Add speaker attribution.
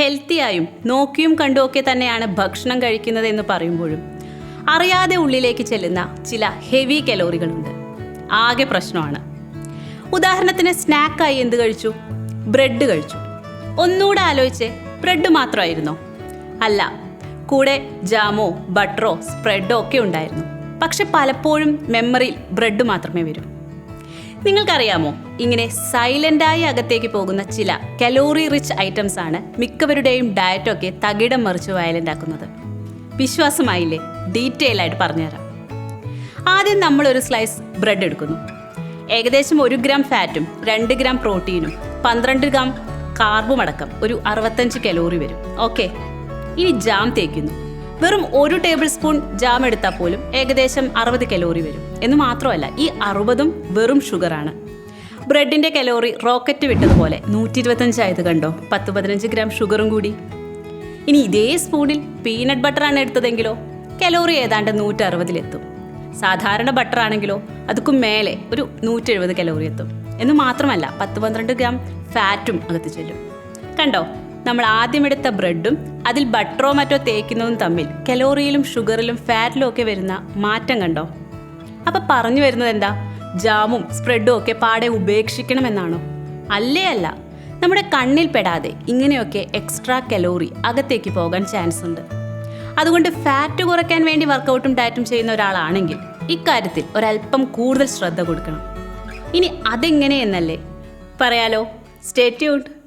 Speaker 1: ഹെൽത്തിയായും നോക്കിയും കണ്ടുമൊക്കെ തന്നെയാണ് ഭക്ഷണം കഴിക്കുന്നത് എന്ന് പറയുമ്പോഴും അറിയാതെ ഉള്ളിലേക്ക് ചെല്ലുന്ന ചില ഹെവി കലോറികളുണ്ട്. ആകെ പ്രശ്നമാണ്. ഉദാഹരണത്തിന് സ്നാക്കായി എന്ത് കഴിച്ചു? ബ്രെഡ് കഴിച്ചു. ഒന്നുകൂടെ ആലോചിച്ച് ബ്രെഡ് മാത്രമായിരുന്നോ? അല്ല കൂടെ ജാമോ ബട്ടറോ സ്പ്രെഡോ ഒക്കെ ഉണ്ടായിരുന്നു. പക്ഷെ പലപ്പോഴും മെമ്മറിയിൽ ബ്രെഡ് മാത്രമേ വരൂ. നിങ്ങൾക്കറിയാമോ? ഇങ്ങനെ സൈലന്റായി അകത്തേക്ക് പോകുന്ന ചില കലോറി റിച്ച് ഐറ്റംസ് ആണ് മിക്കവരുടെയും ഡയറ്റൊക്കെ തകിടം മറിച്ച് വയലന്റ് ആക്കുന്നത് വിശ്വാസമായില്ലേ? ഡീറ്റെയിൽ ആയിട്ട് പറഞ്ഞുതരാം. ആദ്യം നമ്മൾ ഒരു സ്ലൈസ് ബ്രെഡ് എടുക്കുന്നു. ഏകദേശം ഒരു ഗ്രാം ഫാറ്റും രണ്ട് ഗ്രാം പ്രോട്ടീനും പന്ത്രണ്ട് ഗ്രാം കാർബും അടക്കം ഒരു അറുപത്തഞ്ച് കലോറി വരും. ഓക്കെ? ഇനി ജാം തേക്കുന്നു. വെറും ഒരു ടേബിൾ സ്പൂൺ ജാം എടുത്താൽ പോലും ഏകദേശം അറുപത് കലോറി വരും. എന്ന് മാത്രമല്ല ഈ അറുപതും വെറും ഷുഗറാണ്. ബ്രെഡിന്റെ കലോറി റോക്കറ്റ് വിട്ടതുപോലെ നൂറ്റി ഇരുപത്തഞ്ചായത് കണ്ടോ? പത്ത് പതിനഞ്ച് ഗ്രാം ഷുഗറും കൂടി. ഇനി ഇതേ സ്പൂണിൽ പീനട്ട് ബട്ടറാണ് എടുത്തതെങ്കിലോ? കലോറി ഏതാണ്ട് നൂറ്റി അറുപതിലെത്തും സാധാരണ ബട്ടർ ആണെങ്കിലോ അതുക്കും മേലെ ഒരു നൂറ്റി എഴുപത് കലോറി എത്തും. എന്ന് മാത്രമല്ല പത്ത് പന്ത്രണ്ട് ഗ്രാം ഫാറ്റും അകത്ത് ചെല്ലും. കണ്ടോ? നമ്മൾ ആദ്യം എടുത്ത ബ്രെഡും അതിൽ ബട്ടറോ മറ്റോ തേക്കുന്നതും തമ്മിൽ കലോറിയിലും ഷുഗറിലും ഫാറ്റിലും ഒക്കെ വരുന്ന മാറ്റം കണ്ടോ? അപ്പൊ പറഞ്ഞു വരുന്നത് എന്താ? ജാമും സ്പ്രെഡും ഒക്കെ പാടെ ഉപേക്ഷിക്കണമെന്നാണോ? അല്ലേ അല്ല. നമ്മുടെ കണ്ണിൽ പെടാതെ ഇങ്ങനെയൊക്കെ എക്സ്ട്രാ കലോറി അകത്തേക്ക് പോകാൻ ചാൻസ് ഉണ്ട്. അതുകൊണ്ട് ഫാറ്റ് കുറയ്ക്കാൻ വേണ്ടി വർക്കൗട്ടും ഡയറ്റും ചെയ്യുന്ന ഒരാളാണെങ്കിൽ ഇക്കാര്യത്തിൽ ഒരല്പം കൂടുതൽ ശ്രദ്ധ കൊടുക്കണം. ഇനി അതെങ്ങനെയെന്നല്ലേ പറയാലോ? Stay tuned.